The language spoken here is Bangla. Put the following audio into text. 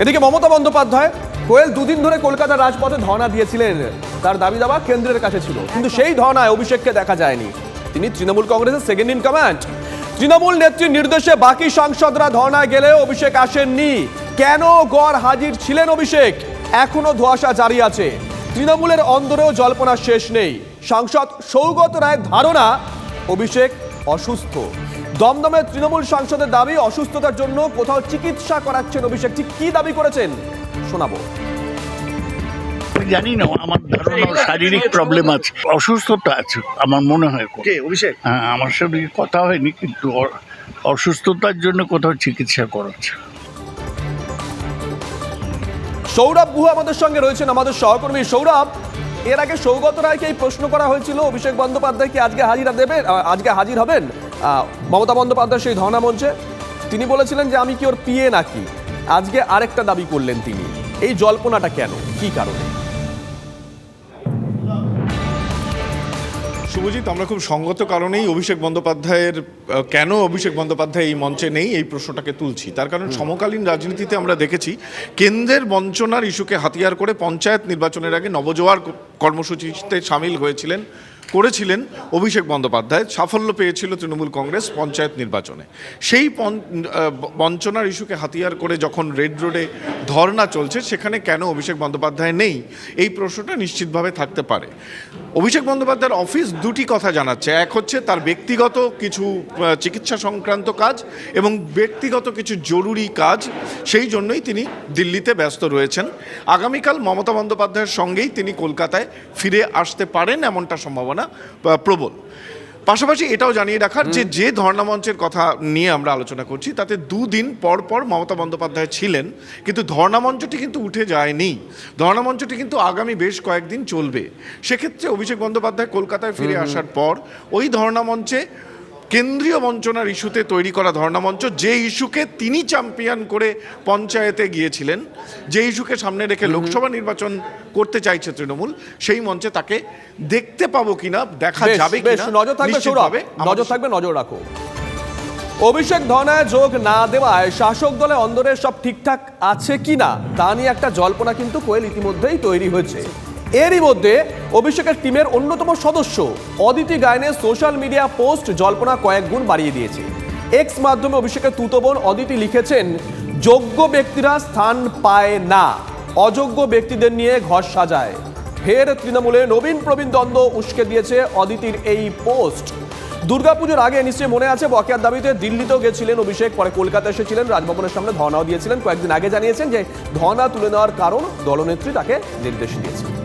এদিকে মমতা বন্দ্যোপাধ্যায় কোয়েল দুদিন ধরে কলকাতার রাজপথে ধর্ণা দিয়েছিলেন। তার দাবি দাবা কেন্দ্রের কাছে ছিল। কিন্তু সেই ধর্ণায় অভিষেককে দেখা যায়নি। তিনি তৃণমূল কংগ্রেসের সেকেন্ড ইন কমান্ড তৃণমূল নেত্রীর নির্দেশে বাকি সাংসদরা ধর্ণায় গেলেও অভিষেক আসেননি। কেন গড় হাজির ছিলেন অভিষেক? এখনও ধোঁয়াশা জারি আছে। তৃণমূলের অন্দরেও জল্পনা শেষ নেই। সাংসদ সৌগত রায়ের ধারণা, অভিষেক অসুস্থ। দমদমে তৃণমূল সাংসদের দাবি অসুস্থতার জন্য কোথাও চিকিৎসা করাচ্ছেন অভিষেক। ঠিক কি দাবি করেছেন? শোনাবো। জানি না আমার ধারণা শারীরিক প্রবলেম আছে। অসুস্থতা আছে আমার মনে হয় কে অভিষেক? হ্যাঁ আমার সঙ্গে কথা হয়নি কিন্তু অসুস্থতার জন্য কোথাও চিকিৎসা করাচ্ছে। সৌরভ গুহ আমাদের সঙ্গে রয়েছেন আমাদের সহকর্মী সৌরভ। এর আগে সৌগত রায়কে এই প্রশ্ন করা হয়েছিল অভিষেক বন্দ্যোপাধ্যায় কি আজকে হাজিরা দেবেন আজকে হাজির হবেন? মমতা বন্দ্যোপাধ্যায় সেই ধর্ণা মঞ্চে তিনি বলেছিলেন যে আমি কি ওর পিয়ে নাকি? আজকে আরেকটা দাবি করলেন তিনি। এই জল্পনাটা কেন? কি কারণে? শুভজিৎ আমরা খুব সঙ্গত কারণেই অভিষেক বন্দ্যোপাধ্যায়ের কেন অভিষেক বন্দ্যোপাধ্যায় এই মঞ্চে নেই এই প্রশ্নটাকে তুলছি। তার কারণ সমকালীন রাজনীতিতে আমরা দেখেছি কেন্দ্রের বঞ্চনার ইস্যুকে হাতিয়ার করে পঞ্চায়েত নির্বাচনের আগে নবজোয়ার কর্মসূচিতে সামিল হয়েছিলেন করেছিলেন অভিষেক বন্দ্যোপাধ্যায়, সাফল্য পেয়েছিল তৃণমূল কংগ্রেস পঞ্চায়েত নির্বাচনে। সেই বঞ্চনার ইস্যুকে হাতিয়ার করে যখন রেড রোডে ধর্না চলছে, সেখানে কেন অভিষেক বন্দ্যোপাধ্যায় নেই? এই প্রশ্নটা নিশ্চিতভাবে থাকতে পারে। অভিষেক বন্দ্যোপাধ্যায়ের অফিস দুটি কথা জানাচ্ছে। এক হচ্ছে তার ব্যক্তিগত কিছু চিকিৎসা সংক্রান্ত কাজ এবং ব্যক্তিগত কিছু জরুরি কাজ, সেই জন্যই তিনি দিল্লিতে ব্যস্ত রয়েছেন। আগামীকাল মমতা বন্দ্যোপাধ্যায়ের সঙ্গেই তিনি কলকাতায় ফিরে আসতে পারেন এমনটা সম্ভাবনা প্রবল। পাশাপাশি এটাও জানিয়ে রাখার যে যে ধর্ণামঞ্চের কথা নিয়ে আমরা আলোচনা করছি তাতে দুদিন পর পর মমতা বন্দ্যোপাধ্যায় ছিলেন কিন্তু ধর্ণামঞ্চটি কিন্তু উঠে যায়নি। ধর্ণামঞ্চটি কিন্তু আগামী বেশ কয়েকদিন চলবে। সেক্ষেত্রে অভিষেক বন্দ্যোপাধ্যায় কলকাতায় ফিরে আসার পর ওই ধর্ণামঞ্চে কেন্দ্রীয় বঞ্চনার ইস্যুতে তৈরি করা ধর্ণামঞ্চ যে ইস্যুকে তিনি চ্যাম্পিয়ন করে পঞ্চায়েতে গিয়েছিলেন যে ইস্যুকে সামনে রেখে লোকসভা নির্বাচন করতে চাইছে তৃণমূল সেই মঞ্চে তাকে দেখতে পাবো কিনা দেখা যাবে নজর থাকবে নজর থাকবে নজর রাখো। অভিষেক ধর্নায় যোগ না দেওয়ায় শাসক দলে অন্দরের সব ঠিকঠাক আছে কিনা তা নিয়ে একটা জল্পনা কিন্তু কোয়েল ইতিমধ্যেই তৈরি হয়েছে। এরই মধ্যে অভিষেকের টিমের অন্যতম সদস্য অদিতি গায়নের সোশ্যাল মিডিয়া পোস্ট জল্পনা কয়েক গুণ বাড়িয়ে দিয়েছে। এক্স মাধ্যমে অভিষেকের তুতবোন অদিতি লিখেছেন, যোগ্য ব্যক্তিরা স্থান পায় না, অযোগ্য ব্যক্তিদের নিয়ে ঘর সাজায়। ফের তৃণমূলে নবীন প্রবীণ দ্বন্দ্ব উস্কে দিয়েছে অদিতির এই পোস্ট। দুর্গাপুজোর আগে নিশ্চয়ই মনে আছে, বকেয়ার দাবিতে দিল্লিতেও গেছিলেন অভিষেক, পরে কলকাতা এসেছিলেন, রাজভবনের সামনে ধর্নাও দিয়েছিলেন। কয়েকদিন আগে জানিয়েছেন যে ধর্না তুলে নেওয়ার কারণ দলনেত্রী তাকে নির্দেশ দিয়েছেন।